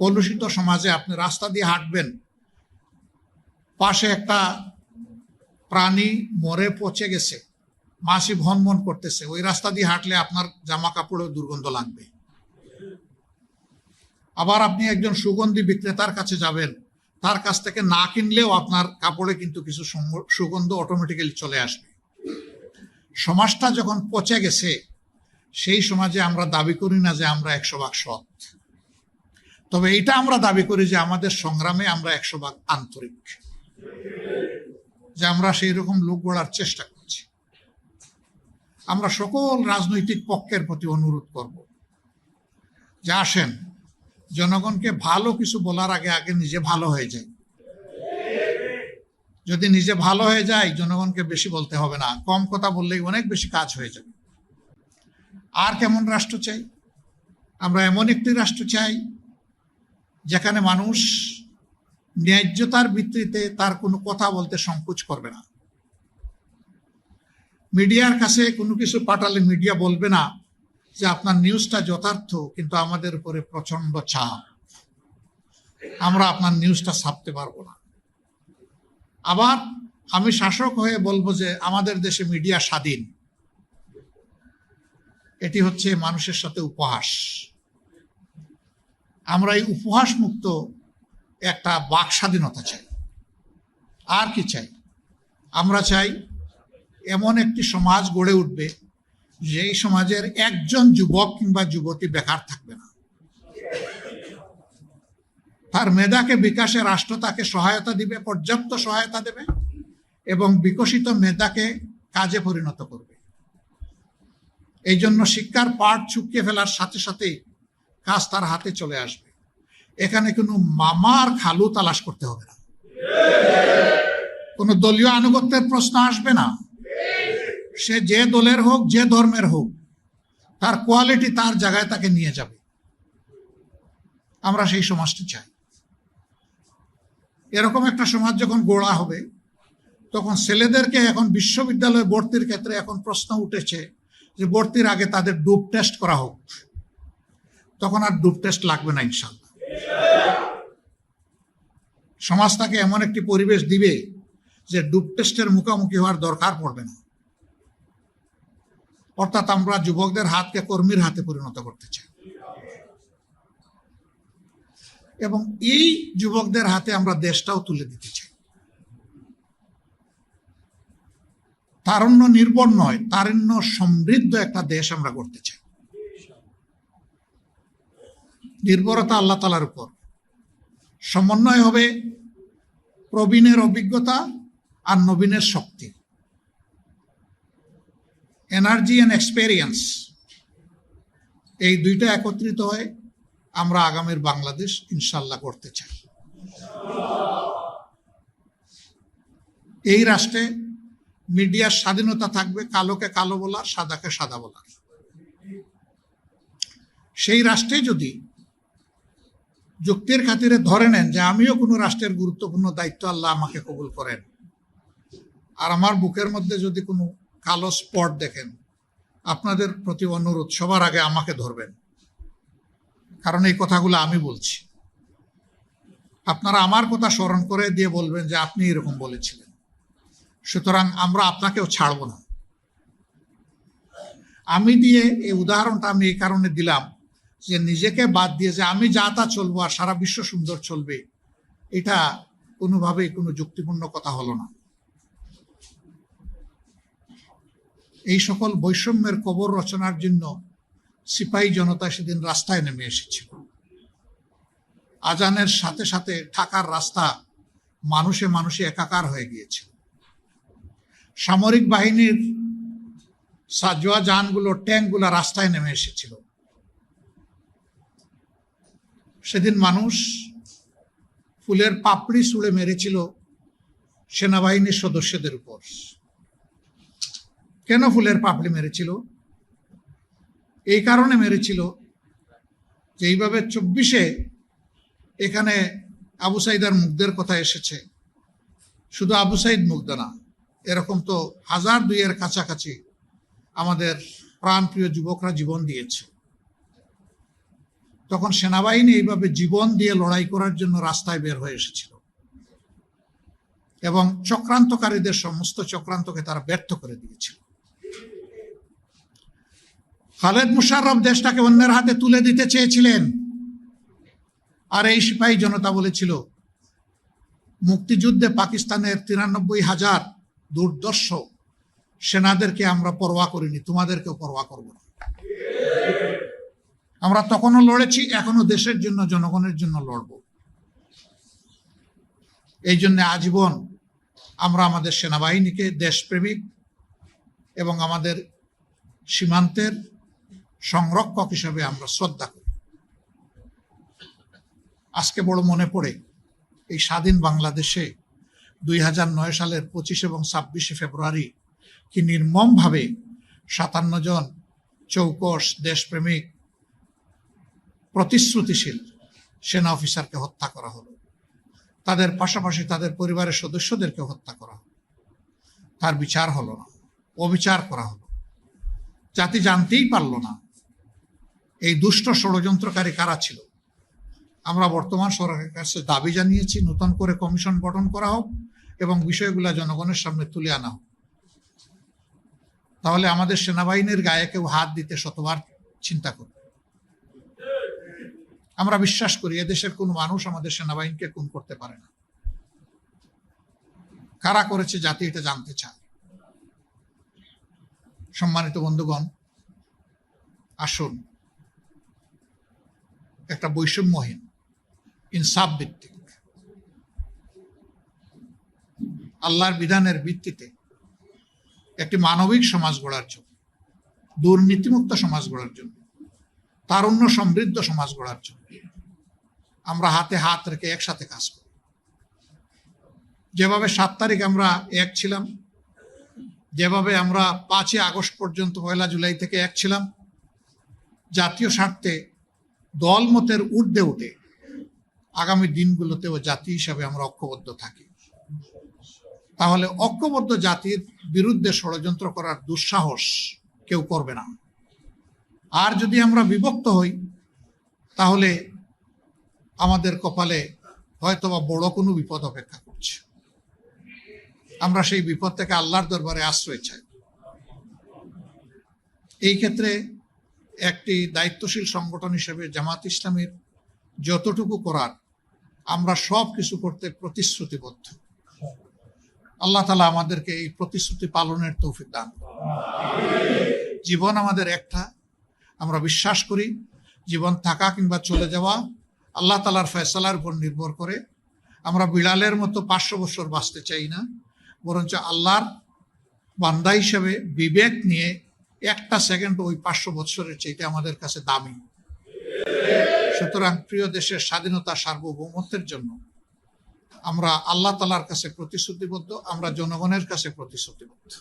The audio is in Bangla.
কলুষিত সমাজে আপনি রাস্তা দিয়ে হাঁটবেন, পাশে একটা প্রাণী মরে পচে গেছে, মাসি ভনমন করতেছে, ওই রাস্তা দিয়ে হাঁটলে আপনার জামা কাপড়েও দুর্গন্ধ লাগবে। আবার আপনি একজন সুগন্ধি বিক্রেতার কাছে যাবেন, তার কাছ থেকে না কিনলেও আপনার কাপড়ে কিন্তু কিছু সুগন্ধ অটোমেটিক্যালি চলে আসবে। সমাজটা যখন পচে গেছে, সেই সমাজে আমরা দাবি করি না যে আমরা একশো ভাগ সৎ। তবে এটা আমরা দাবি করি যে আমাদের সংগ্রামে আমরা একশো ভাগ আন্তরিক। যে আমরা সেই রকম লোক গড়ার চেষ্টা করছি। আমরা সকল রাজনৈতিক পক্ষের প্রতি অনুরোধ করব যে আসেন, জনগণকে ভালো কিছু বলার আগে আগে নিজে ভালো হয়ে যায় যদি নিজে ভালো হয়ে যায় জনগণকে বেশি বলতে হবে না। কম কথা বললেই অনেক বেশি কাজ হয়ে যাবে। আর কেমন রাষ্ট্র চাই? আমরা এমন একটি রাষ্ট্র চাই যেখানে মানুষ ন্যায্যতার ভিত্তিতে তার কোনো কথা বলতে সংকোচ করবে না। মিডিয়ার কাছে কোনো কিছু পাঠালে মিডিয়া বলবে না যে আপনার নিউজটা যথার্থ, কিন্তু আমাদের উপরে প্রচণ্ড চাপ। আমরা আপনার নিউজটা ছাপতে পারব না। আবার আমি শাসক হয়ে বলব যে আমাদের দেশে মিডিয়া স্বাধীন। এটি হচ্ছে মানুষের সাথে উপহাস। আমরা এই উপহাস মুক্ত একটা বাক স্বাধীনতা চাই। আর কি চাই? আমরা চাই এমন একটি সমাজ গড়ে উঠবে যেই সমাজের একজন যুবক কিংবা যুবতী বেকার থাকবে না। তার মেধাকে বিকাশে রাষ্ট্র তাকে সহায়তা দিবে, পর্যাপ্ত সহায়তা দেবে এবং বিকশিত মেধাকে কাজে পরিণত করবে। এই জন্য শিক্ষার পাঠ চুকিয়ে ফেলার সাথে সাথেই কাজ তার হাতে চলে আসবে। এখানে কোনো মামার খালু তালাশ করতে হবে না। কোনো দলীয় আনুগত্যের প্রশ্ন আসবে না। সে যে দলের হোক, যে ধর্মের হোক, তার কোয়ালিটি তার জায়গায় তাকে নিয়ে যাবে। আমরা সেই সমাজটি চাই। এরকম একটা সমাজ যখন গোড়া হবে, তখন ছেলেদেরকে এখন বিশ্ববিদ্যালয়ে ভর্তির ক্ষেত্রে এখন প্রশ্ন উঠেছে যে ভর্তির আগে তাদের ডুব টেস্ট করা হোক। তখন আর ডুব টেস্ট লাগবে না ইনশাল্লাহ সমাজ তাকে এমন একটি পরিবেশ দিবে যে ডুব টেস্টের মুখোমুখি হওয়ার দরকার পড়বে না। অর্থাৎ আমরা যুবকদের হাতকে কর্মীর হাতে পরিণত করতে চাই। এবং এই যুবকদের হাতে আমরা দেশটাও তুলে দিতে চাই। তারণ্য নির্ভর নয়, তারণ্য সমৃদ্ধ একটা দেশ আমরা করতে চাই। নির্ভরতা আল্লাহ তালার উপর। সমন্বয় হবে প্রবীণের অভিজ্ঞতা আর নবীনের শক্তি। এনার্জি অ্যান্ড এক্সপেরিয়েন্স এই দুইটা একত্রিত হয়ে আমরা আগামীর বাংলাদেশ ইনশাল্লাহ করতে চাই। এই রাষ্ট্রে মিডিয়ার স্বাধীনতা থাকবে, কালোকে কালো বলার, সাদাকে সাদা বলার। সেই রাষ্ট্রে যদি যুক্তির খাতিরে ধরে নেন যে আমিও কোনো রাষ্ট্রের গুরুত্বপূর্ণ দায়িত্ব আল্লাহ আমাকে কবুল করেন। আর আমার বুকের মধ্যে যদি কোনো কালো স্পট দেখেন, আপনাদের প্রতি অনুরোধ, সবার আগে আমাকে ধরবেন। কারণ এই কথাগুলো আমি বলছি। আপনারা আমার কথা স্মরণ করে দিয়ে বলবেন যে আপনি এরকম বলেছিলেন। সুতরাং আমরা আপনাকেও ছাড়ব না। আমি দিয়ে এই উদাহরণটা আমি এই কারণে দিলাম যে নিজেকে বাদ দিয়ে যে আমি যা তা চলবো আর সারা বিশ্ব সুন্দর চলবে, এটা কোনোভাবেই কোনো যুক্তিপূর্ণ কথা হলো না। এই সকল বৈষম্যের কবর রচনার জন্য সিপাহী জনতা সেদিন রাস্তায় নেমে এসেছিল। আজানের সাথে সাথে ঢাকার রাস্তা মানুষে মানুষে একাকার হয়ে গিয়েছিল। সামরিক বাহিনীর সাজোয়া যানগুলো ট্যাঙ্কগুলো রাস্তায় নেমে এসেছিল। সেদিন মানুষ ফুলের পাপড়ি ছুঁড়ে মেরেছিল সেনাবাহিনীর সদস্যদের উপর। কেন ফুলের পাপড়ি মেরেছিল? এই কারণে মেরেছিল যে এইভাবে চব্বিশে এখানে আবু সাইদার মুগ্ধের কথা এসেছে। শুধু আবু সাইদ মুগ্ধ না, এরকম তো হাজার দুইয়ের কাছাকাছি আমাদের প্রাণপ্রিয় যুবকরা জীবন দিয়েছে। তখন সেনাবাহিনী এইভাবে জীবন দিয়ে লড়াই করার জন্য রাস্তায় বের হয়ে এসেছিল। এবং চক্রান্তকারীদের সমস্ত চক্রান্তকে তারা ব্যর্থ করে দিয়েছিল। খালেদ মুশাররফ দেশটাকে অন্যের হাতে তুলে দিতে চেয়েছিলেন। আর এই সিপাহী জনতা বলেছিল, মুক্তিযুদ্ধে পাকিস্তানের তিরানব্বই হাজার দুর্দর্শ সেনাদেরকে আমরা পরোয়া করিনি, তোমাদেরকেও পরোয়া করব না। আমরা তখনও লড়েছি এখনও দেশের জন্য, জনগণের জন্য লড়ব। এই জন্য আজীবন আমরা আমাদের সেনাবাহিনীকে দেশপ্রেমিক এবং আমাদের সীমান্তের সংরক্ষক হিসেবে আমরা শ্রদ্ধা করি। আজকে বড় মনে পড়ে, এই স্বাধীন বাংলাদেশে দুই নয় সালের পঁচিশ এবং ছাব্বিশে ফেব্রুয়ারি কি নির্মমভাবে সাতান্ন জন চৌকস দেশপ্রেমিক প্রতিশ্রুতিশীল সেনা অফিসারকে হত্যা করা হলো। তাদের পাশাপাশি তাদের পরিবারের সদস্যদেরকে হত্যা করা হলো। তার বিচার হলো না, অবিচার করা হলো। জাতি জানতেই পারল না, এই দুষ্ট ষড়যন্ত্রকারী কারা ছিল। আমরা বর্তমান সরকারের কাছে দাবি জানিয়েছি, নতুন করে কমিশন গঠন করা হোক এবং বিষয়গুলো জনগণের সামনে তুলে আনা হোক। তাহলে আমাদের সেনাবাহিনীর গায়ে কেউ হাত দিতে শতবার চিন্তা করবে। আমরা বিশ্বাস করি এদেশের কোনো মানুষ আমাদের সেনাবাহিনীকে খুন করতে পারে না। কারা করেছে জাতি এটা জানতে চায় সম্মানিত বন্ধুগণ, আসুন একটা বৈষম্যহীন ইনসাফ ভিত্তিক আল্লাহর বিধানের ভিত্তিতে একটি মানবিক সমাজ গড়ার জন্য, দুর্নীতিমুক্ত সমাজ গড়ার জন্য তারুণ্য সমৃদ্ধ সমাজ গড়ার জন্য। আমরা হাতে হাত রেখে একসাথে কাজ করি। যেভাবে সাত তারিখ আমরা এক ছিলাম, যেভাবে আমরা পাঁচই আগস্ট পর্যন্ত পয়লা জুলাই থেকে এক ছিলাম, জাতীয় স্বার্থে দলমতের ঊর্ধ্বে উঠে আগামী দিনগুলোতেও জাতি হিসাবে আমরা ঐক্যবদ্ধ থাকি। তাহলে ঐক্যবদ্ধ জাতির বিরুদ্ধে ষড়যন্ত্র করার দুঃসাহস কেউ করবে না। আর যদি আমরা বিভক্ত হই, তাহলে আমাদের কপালে হয়তোবা বড় কোনো বিপদ অপেক্ষা করছে। আমরা সেই বিপদ থেকে আল্লাহর দরবারে আশ্রয় চাই। এই ক্ষেত্রে একটি দায়িত্বশীল সংগঠন হিসেবে জামাত ইসলামের যতটুকু করার, আমরা সব কিছু করতে প্রতিশ্রুতিবদ্ধ। আল্লাহ তালা আমাদেরকে এই প্রতিশ্রুতি পালনের তৌফিক দান জীবন আমাদের একটা আমরা বিশ্বাস করি, জীবন থাকা কিংবা চলে যাওয়া আল্লাহ তালার ফয়সালার উপর নির্ভর করে। আমরা বিড়ালের মতো পাঁচশো বছর বাঁচতে চাই না, বরঞ্চ আল্লাহর বান্দা হিসেবে বিবেক নিয়ে একটা সেকেন্ড ওই পাঁচশো বছরের চাইতে আমাদের কাছে দামি। সুতরাং প্রিয় দেশের স্বাধীনতা সার্বভৌমত্বের জন্য আমরা আল্লাহ তালার কাছে প্রতিশ্রুতিবদ্ধ, আমরা জনগণের কাছে প্রতিশ্রুতিবদ্ধ।